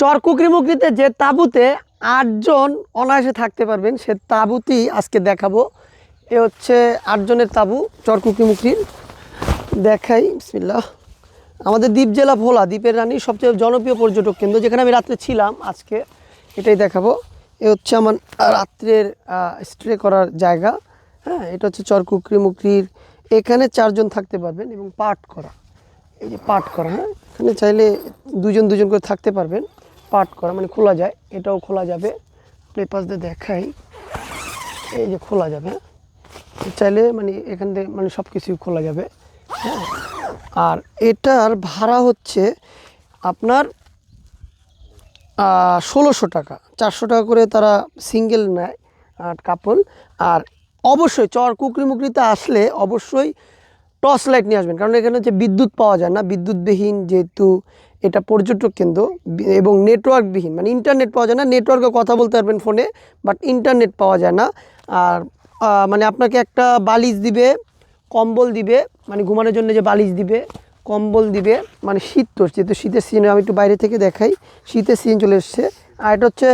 চরকুকরিমুকরিতে যে তাঁবুতে আটজন অনায়াসে থাকতে পারবেন, সে তাঁবুতেই আজকে দেখাবো। এ হচ্ছে আটজনের তাঁবু চরকুকরিমুকরির দেখাই, বিসমিল্লাহ। আমাদের দ্বীপ জেলা ভোলা, দ্বীপের রানী, সবচেয়ে জনপ্রিয় পর্যটক কেন্দ্র যেখানে আমি রাত্রে ছিলাম আজকে, এটাই দেখাবো। এ হচ্ছে আমার রাত্রের স্ট্রে করার জায়গা। হ্যাঁ এটা হচ্ছে চরকুকরি মুকরির এখানে চারজন থাকতে পারবেন এবং পাঠ করা। এই যে পাঠ করা হ্যাঁ এখানে চাইলে দুজন দুজন করে থাকতে পারবেন। পাঠ করা মানে খোলা যায়, এটাও খোলা যাবে। পেপাস দিয়ে দেখাই, এই যে খোলা যাবে হ্যাঁ? চাইলে মানে এখান থেকে মানে সব কিছুই খোলা যাবে হ্যাঁ? আর এটার ভাড়া হচ্ছে আপনার ষোলোশো টাকা। চারশো টাকা করে তারা সিঙ্গেল নেয় কাপল। আর অবশ্যই চর কুকরি মুকরিতে আসলে অবশ্যই টর্চ লাইট নিয়ে আসবেন, কারণ এখানে হচ্ছে বিদ্যুৎ পাওয়া যায় না। বিদ্যুৎবিহীন যেহেতু এটা পর্যটক কেন্দ্র এবং নেটওয়ার্কবিহীন। মানে ইন্টারনেট পাওয়া যায় না নেটওয়ার্কে কথা বলতে পারবেন ফোনে বাট ইন্টারনেট পাওয়া যায় না। আর মানে আপনাকে একটা বালিশ দিবে, কম্বল দিবে মানে ঘুমানোর জন্য যে বালিশ দিবে, কম্বল দিবে মানে শীত তো শীতের সিজন আমি একটু বাইরে থেকে দেখাই, শীতের সিজন চলে এসছে। আর এটা হচ্ছে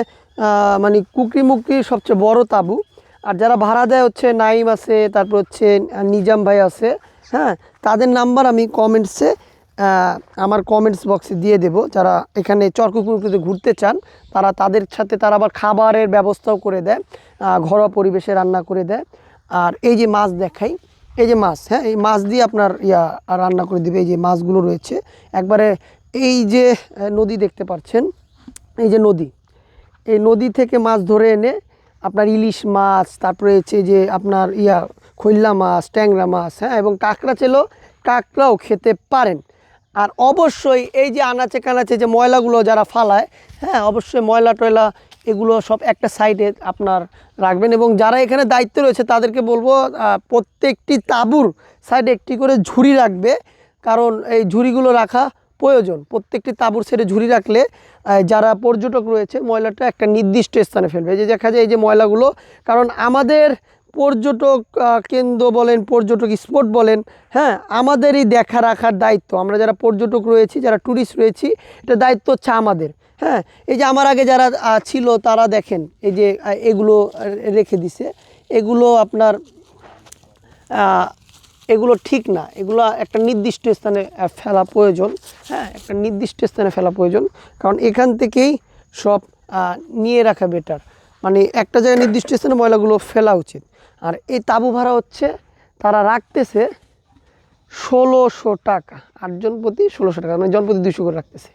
মানে কুকরি মুকরির সবচেয়ে বড় তাবু। আর যারা ভাড়া দেয় হচ্ছে নাইম আছে, তারপর হচ্ছে নিজাম ভাই আছে হ্যাঁ তাদের নাম্বার আমি কমেন্টসে আমার কমেন্টস বক্সে দিয়ে দেব। যারা এখানে চরকুকুরকুতে ঘুরতে চান, তারা তাদের সাথে তারা আবার খাবারের ব্যবস্থাও করে দেয় ঘরোয়া পরিবেশে রান্না করে দেয়। আর এই যে মাছ দেখাই, এই যে মাছ হ্যাঁ এই মাছ দিয়ে আপনার ইয়া রান্না করে দিবে, এই যে মাছগুলো রয়েছে। একবারে এই যে নদী দেখতে পাচ্ছেন, এই যে নদী, এই নদী থেকে মাছ ধরে এনে আপনার ইলিশ মাছ, তারপরে হচ্ছে যে আপনার ইয়া খৈল্লা মাছ, ট্যাংরা মাছ হ্যাঁ এবং কাঁকড়া চেলো কাঁকড়াও খেতে পারেন। আর অবশ্যই এই যে আনাচে কানাচে যে ময়লাগুলো যারা ফালায় হ্যাঁ অবশ্যই ময়লা টয়লা এগুলো সব একটা সাইডে আপনার রাখবেন এবং যারা এখানে দায়িত্ব রয়েছে তাদেরকে বলব প্রত্যেকটি তাঁবুর সাইডে একটি করে ঝুড়ি রাখবে। কারণ এই ঝুড়িগুলো রাখা প্রয়োজন। প্রত্যেকটি তাঁবুর সেটে ঝুড়ি রাখলে যারা পর্যটক রয়েছে ময়লাটা একটা নির্দিষ্ট স্থানে ফেলবে। এই যে দেখা যায় এই যে ময়লাগুলো, কারণ আমাদের পর্যটক কেন্দ্র বলেন, পর্যটক স্পট বলেন হ্যাঁ আমাদেরই দেখা রাখার দায়িত্ব। আমরা যারা পর্যটক রয়েছি, যারা ট্যুরিস্ট রয়েছি, এটা দায়িত্ব হচ্ছে আমাদের হ্যাঁ। এই যে আমার আগে যারা ছিল, তারা দেখেন, এই যে এগুলো রেখে দিছে। এগুলো আপনার এগুলো ঠিক না। এগুলো একটা নির্দিষ্ট স্থানে ফেলা প্রয়োজন হ্যাঁ একটা নির্দিষ্ট স্থানে ফেলা প্রয়োজন। কারণ এখান থেকেই সব নিয়ে রাখা বেটার মানে একটা জায়গায় নির্দিষ্ট স্থানে ময়লাগুলো ফেলা উচিত। আর এই তাঁবু ভাড়া হচ্ছে, তারা রাখতেছে ষোলোশো টাকা। আটজন প্রতি ষোলোশো টাকা মানে জন প্রতি দুশো করে রাখতেছে।